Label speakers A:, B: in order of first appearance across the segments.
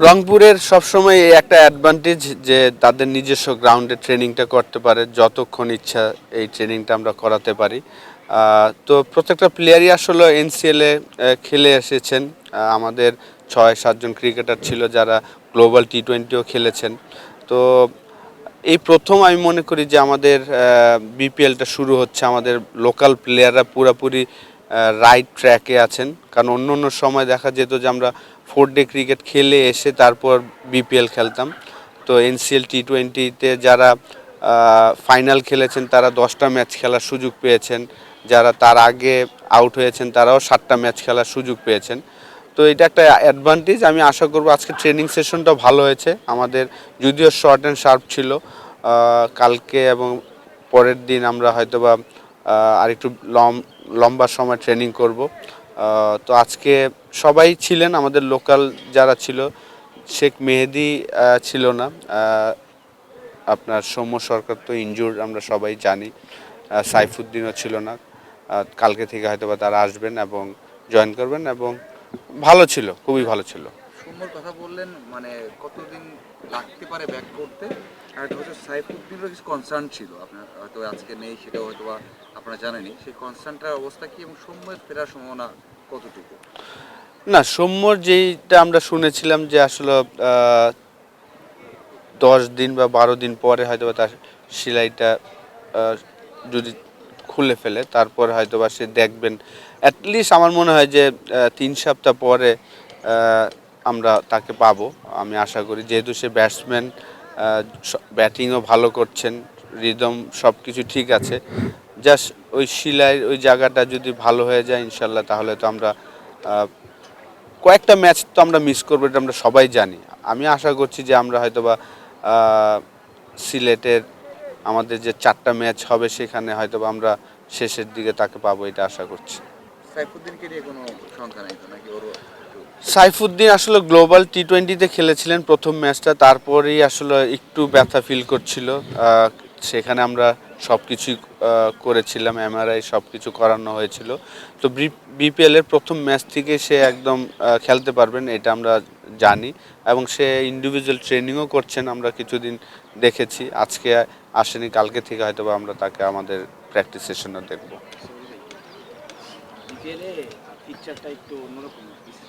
A: রংপুরের সবসময় এই একটা অ্যাডভান্টেজ যে তাদের নিজস্ব গ্রাউন্ডে ট্রেনিংটা করতে পারে, যতক্ষণ ইচ্ছা এই ট্রেনিংটা আমরা করাতে পারি। তো প্রত্যেকটা প্লেয়ারই আসলে এনসিএলে খেলে এসেছেন। আমাদের ছয় সাতজন ক্রিকেটার ছিল যারা গ্লোবাল টি টোয়েন্টিও খেলেছেন। তো এই প্রথম আমি মনে করি যে আমাদের বিপিএলটা শুরু হচ্ছে। আমাদের লোকাল প্লেয়াররা পুরোপুরি রাইট ট্র্যাকে আছেন। কারণ অন্য অন্য সময় দেখা যেত যে আমরা ফোর ডে ক্রিকেট খেলে এসে তারপর বিপিএল খেলতাম। তো এনসিএল টি টোয়েন্টিতে যারা ফাইনাল খেলেছেন, তারা দশটা ম্যাচ খেলার সুযোগ পেয়েছেন। যারা তার আগে আউট হয়েছেন, তারাও সাতটা ম্যাচ খেলার সুযোগ পেয়েছেন। তো এটা একটা অ্যাডভান্টেজ আমি আশা করব আজকে ট্রেনিং সেশনটা ভালো হয়েছে। আমাদের যদিও শর্ট অ্যান্ড শার্প ছিল কালকে এবং পরের দিন আমরা হয়তোবা আরেকটু লম, লম্বা সময় ট্রেনিং করব। তো আজকে সবাই ছিলেন, আমাদের লোকাল যারা ছিল, শেখ মেহেদি ছিল না। আপনার সৌম্য সরকার তো ইনজুর আমরা সবাই জানি। সাইফুদ্দিনও ছিল না। কালকে থেকে হয়তোবা তারা আসবেন এবং জয়েন করবেন এবং ভালো ছিল, খুবই ভালো ছিল।
B: সৌম্যর কথা বললেন মানে কতদিন লাগতে পারে ব্যাক করতে? আর একটা হচ্ছে সাইফুদ্দিনের কিছু কনসার্ন ছিল। আপনার হয়তো আজকে নেই, সেটাও হয়তো আপনারা জানেনই। সেই কনসার্নটার অবস্থা কি এবং সৌম্যের ফেরার সম্ভাবনা কতটুকু?
A: না, সৌম্যর যেইটা আমরা শুনেছিলাম যে আসলে দশ দিন বা বারো দিন পরে হয়তো বা তার সেলাইটা যদি খুলে ফেলে, তারপর হয়তো বা সে দেখবেন। অ্যাটলিস্ট আমার মনে হয় যে তিন সপ্তাহ পরে আমরা তাকে পাবো। আমি আশা করি, যেহেতু সে ব্যাটসম্যান ব্যাটিংও ভালো করছেন, রিদম সব কিছু ঠিক আছে। জাস্ট ওই শিলাইয়ের ওই জায়গাটা যদি ভালো হয়ে যায় ইনশাল্লাহ, তাহলে তো আমরা কয়েকটা ম্যাচ তো আমরা মিস করব, এটা আমরা সবাই জানি। আমি আশা করছি যে আমরা হয়তোবা সিলেটের আমাদের যে চারটা ম্যাচ হবে সেখানে হয়তোবা আমরা শেষের দিকে তাকে পাবো, এটা আশা করছি।
B: কোনো
A: সাইফুদ্দিন আসলে গ্লোবাল টি টোয়েন্টিতে খেলেছিলেন প্রথম ম্যাচটা, তারপরেই আসলে একটু ব্যথা ফিল করছিল। সেখানে আমরা সব কিছুই করেছিলাম, এমআরআই সব কিছু করানো হয়েছিল। তো বিপিএল এর প্রথম ম্যাচ থেকে সে একদম খেলতে পারবেন, এটা আমরা জানি। এবং সে ইন্ডিভিজুয়াল ট্রেনিংও করছেন, আমরা কিছুদিন দেখেছি। আজকে আসেনি, কালকে থেকে হয়তো বা আমরা তাকে আমাদের প্র্যাকটিস সেশনে দেখব।
C: একটু অন্যরকম।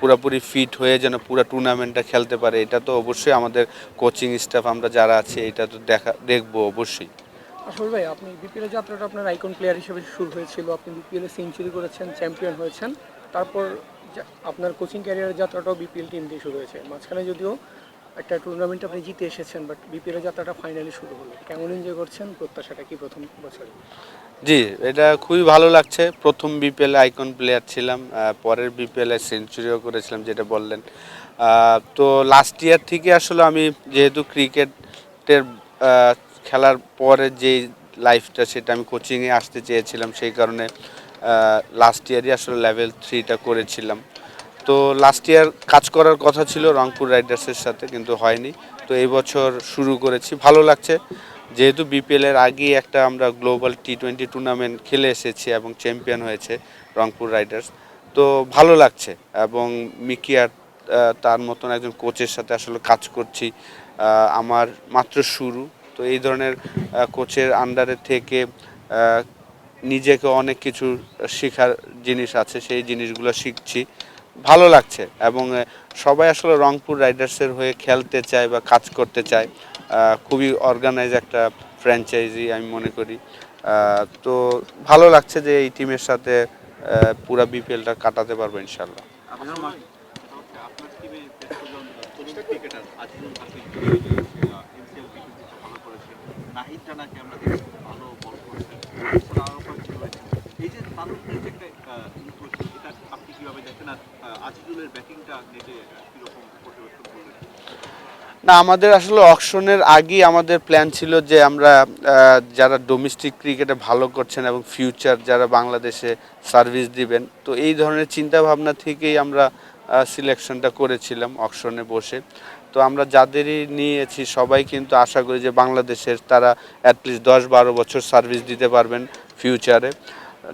A: পুরোপুরি ফিট হয়ে যেন পুরো টুর্নামেন্টটা খেলতে পারে, এটা তো অবশ্যই আমাদের কোচিং স্টাফ আমরা যারা আছে, এটা তো দেখা, দেখব অবশ্যই।
D: আসল ভাই, আপনি বিপিএল যাত্রাটা আপনার আইকন প্লেয়ার হিসেবে শুরু হয়েছিল। আপনি বিপিএলে সেঞ্চুরি করেছেন চ্যাম্পিয়ন হয়েছেন। তারপর আপনার কোচিং ক্যারিয়ারের যাত্রাটাও বিপিএল টিম দিয়ে শুরু হয়েছে। মাঝখানে যদিও একটা টুর্নামেন্ট আপনি জিতে এসেছেন বাট বিপিএল যাত্রাটা ফাইনালি শুরু হলো। কেমন এনজয় করছেন? প্রত্যাশাটা কি প্রথম বছরে?
A: জি, এটা খুবই ভালো লাগছে। প্রথম বিপিএল আইকন প্লেয়ার ছিলাম পরের বিপিএল সেঞ্চুরিও করেছিলাম, যেটা বললেন। তো লাস্ট ইয়ার থেকে আসলে আমি যেহেতু ক্রিকেটের খেলার পরে যে লাইফটা সেটা আমি কোচিংয়ে আসতে চেয়েছিলাম, সেই কারণে লাস্ট ইয়ারই আসলে লেভেল থ্রিটা করেছিলাম। তো লাস্ট ইয়ার কাজ করার কথা ছিল রংপুর রাইডার্সের সাথে, কিন্তু হয়নি। তো এই বছর শুরু করেছি। ভালো লাগছে। যেহেতু বিপিএল এর আগেই একটা আমরা গ্লোবাল টি টোয়েন্টি টুর্নামেন্ট খেলে এসেছি এবং চ্যাম্পিয়ন হয়েছে রংপুর রাইডার্স তো ভালো লাগছে এবং মিকি আর তার মতন একজন কোচের সাথে আসলে কাজ করছি আমার মাত্র শুরু। তো এই ধরনের কোচের আন্ডারে থেকে নিজেকে অনেক কিছু শেখার জিনিস আছে, সেই জিনিসগুলো শিখছি। ভালো লাগছে এবং সবাই আসলে রংপুর রাইডার্সের হয়ে খেলতে চায় বা কাজ করতে চায়। খুবই অর্গানাইজ একটা ফ্র্যাঞ্চাইজি আমি মনে করি। তো ভালো লাগছে যে এই টিমের সাথে পুরো বিপিএলটা কাটাতে পারব ইনশাল্লাহ
C: মা আপনার টিমে তরুণ cricketer Azizul Hakim NCL cricket ভালো করেছেন নাহিদ জানাকে আমরা দেখি খুব ভালো বল করেছেন এছাড়া আরও কয়েকজন রয়েছে এই যে তারুণ্যের যে একটা ইনক্লুশন এটা আপনি কীভাবে দেখেন আর আহ, আজিজুলের ব্যাটিংটা নেটে কীরকম পরিবর্তন করলেন
A: না, আমাদের আসলে অকশনের আগেই আমাদের প্ল্যান ছিল যে আমরা যারা ডোমেস্টিক ক্রিকেটে ভালো করছেন এবং ফিউচার যারা বাংলাদেশে সার্ভিস দিবেন, তো এই ধরনের চিন্তা ভাবনা থেকেই আমরা সিলেকশনটা করেছিলাম অকশনে বসে। তো আমরা যাদেরই নিয়েছি, সবাই কিন্তু আশা করি যে বাংলাদেশের তারা অ্যাটলিস্ট দশ বারো বছর সার্ভিস দিতে পারবেন ফিউচারে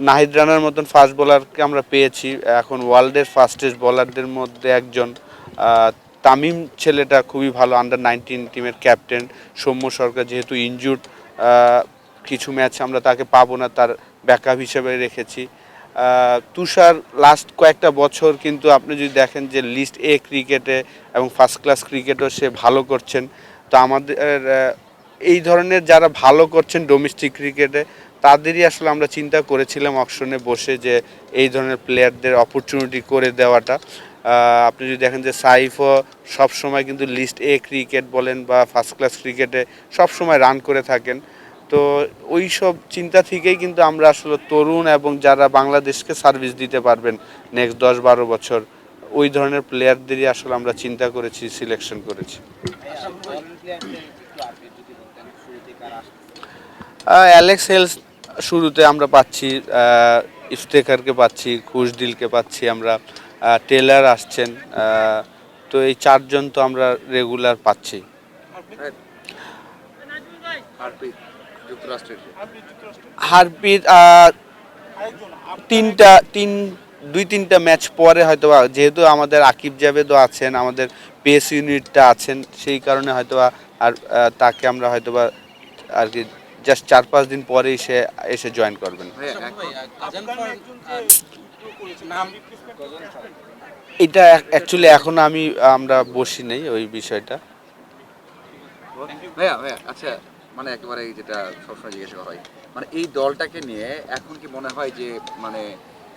A: নাহিদ রানার মতন ফাস্ট বোলারকে আমরা পেয়েছি, এখন ওয়ার্ল্ডের ফাস্টেস্ট বোলারদের মধ্যে একজন তামিম ছেলেটা খুবই ভালো আন্ডার নাইনটিন টিমের ক্যাপ্টেন সৌম্য সরকার যেহেতু ইনজুর্ড কিছু ম্যাচ আমরা তাকে পাবো না, তার ব্যাকআপ হিসেবে রেখেছি। তুষার লাস্ট কয়েকটা বছর কিন্তু আপনি যদি দেখেন যে লিস্ট এ ক্রিকেটে এবং ফার্স্ট ক্লাস ক্রিকেটও সে ভালো করছেন। তো আমাদের এই ধরনের যারা ভালো করছেন ডোমেস্টিক ক্রিকেটে তাদেরই আসলে আমরা চিন্তা করেছিলাম অপশনে বসে যে এই ধরনের প্লেয়ারদের অপরচুনিটি করে দেওয়াটা। আপনি যদি দেখেন যে সাইফও সবসময় কিন্তু লিস্ট এ ক্রিকেট বলেন বা ফার্স্ট ক্লাস ক্রিকেটে সবসময় রান করে থাকেন। তো ওই সব চিন্তা থেকেই কিন্তু আমরা আসলে তরুণ এবং যারা বাংলাদেশকে সার্ভিস দিতে পারবেন নেক্সট দশ বারো বছর, ওই ধরনের প্লেয়ারদেরই আসলে আমরা চিন্তা করেছি সিলেকশন করেছি। অ্যালেক্স হেলস শুরুতে আমরা পাচ্ছি ইফতেখারকে পাচ্ছি, খুশদিলকে পাচ্ছি আমরা। টেলার আসছেন তো এই চারজন তো আমরা রেগুলার পাচ্ছি। হারপিট তিনটা তিন দুই তিনটা ম্যাচ পরে হয়তো বা- যেহেতু আমাদের আকিব জাভেদও আছেন আমাদের পেস ইউনিটটা আছেন সেই কারণে হয়তো বা আর তাকে আমরা হয়তো বা আর কি জাস্ট চার পাঁচ দিন পরেই সে এসে জয়েন করবেন। এটা অ্যাকচুয়ালি এখন আমি আমরা বসি নেই ওই বিষয়টা।
B: ভাইয়া ভাইয়া আচ্ছা মানে একেবারে এই যেটা সবসময় জিজ্ঞাসা করা হয় মানে এই দলটাকে নিয়ে এখন কি মনে হয় যে মানে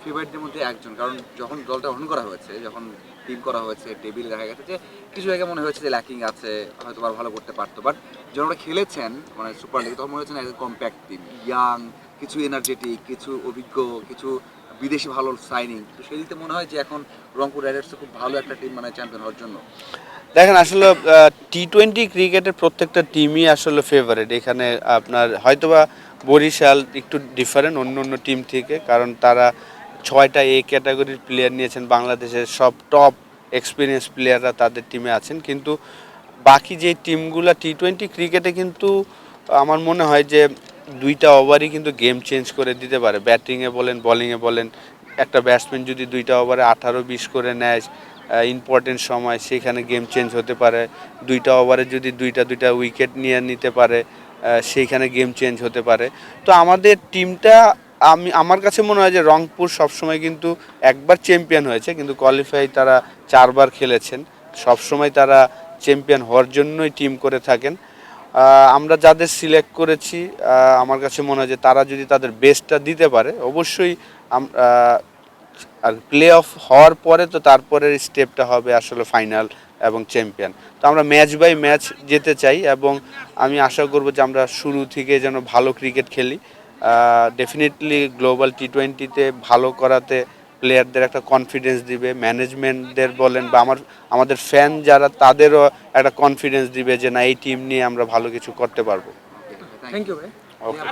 B: ফেভারিটদের মধ্যে একজন? কারণ যখন দলটা গঠন করা হয়েছে যখন টিম করা হয়েছে টেবিল দেখা গেছে যে কিছু জায়গায় মনে হয়েছে যে ল্যাকিং আছে হয়তো আর ভালো করতে পারতো। বাট যখন ওরা খেলেছেন মানে সুপার লিগ তখন মনে হচ্ছে না একদম কম্প্যাক্ট টিম ইয়াং কিছু এনার্জেটিক কিছু অভিজ্ঞ কিছু বিদেশি ভালো সাইনিং তো সেই দিক মনে হয় যে এখন রংপুর রাইডার্স খুব ভালো একটা টিম মানে চ্যাম্পিয়ন হওয়ার জন্য।
A: দেখেন, আসলে টি টোয়েন্টি ক্রিকেটের প্রত্যেকটা টিমই আসলে ফেভারেট এখানে আপনার হয়তোবা বরিশাল একটু ডিফারেন্ট অন্য অন্য টিম থেকে, কারণ তারা ছয়টা এ ক্যাটাগরির প্লেয়ার নিয়েছেন। বাংলাদেশের সব টপ এক্সপিরিয়েন্স প্লেয়াররা তাদের টিমে আছেন। কিন্তু বাকি যে টিমগুলো টি টোয়েন্টি ক্রিকেটে কিন্তু আমার মনে হয় যে দুইটা ওভারই কিন্তু গেম চেঞ্জ করে দিতে পারে। ব্যাটিংয়ে বলেন বোলিংয়ে বলেন, একটা ব্যাটসম্যান যদি দুইটা ওভারে আঠারো, বিশ করে নেয় ইম্পর্টেন্ট সময়, সেখানে গেম চেঞ্জ হতে পারে। দুইটা ওভারে যদি দুইটা দুইটা উইকেট নিয়ে নিতে পারে সেইখানে গেম চেঞ্জ হতে পারে। তো আমাদের টিমটা আমি, আমার কাছে মনে হয় যে রংপুর সবসময় কিন্তু একবার চ্যাম্পিয়ন হয়েছে, কিন্তু কোয়ালিফাই তারা চারবার খেলেছেন। সবসময় তারা চ্যাম্পিয়ন হওয়ার জন্যই টিম করে থাকেন। আমরা যাদের সিলেক্ট করেছি আমার কাছে মনে হয় যে তারা যদি তাদের বেস্টটা দিতে পারে, অবশ্যই আর প্লে অফ হওয়ার পরে তো তারপরের স্টেপটা হবে আসলে ফাইনাল এবং চ্যাম্পিয়ন তো আমরা ম্যাচ বাই ম্যাচ যেতে চাই এবং আমি আশা করব যে আমরা শুরু থেকে যেন ভালো ক্রিকেট খেলি। ডেফিনেটলি গ্লোবাল টি টোয়েন্টিতে ভালো করাতে প্লেয়ারদের একটা কনফিডেন্স দিবে ম্যানেজমেন্টদের বলেন বা আমার আমাদের ফ্যান যারা তাদেরও একটা কনফিডেন্স দিবে যে না এই টিম নিয়ে আমরা ভালো কিছু করতে পারব.
D: থ্যাংক ইউ ভাই
A: ওকে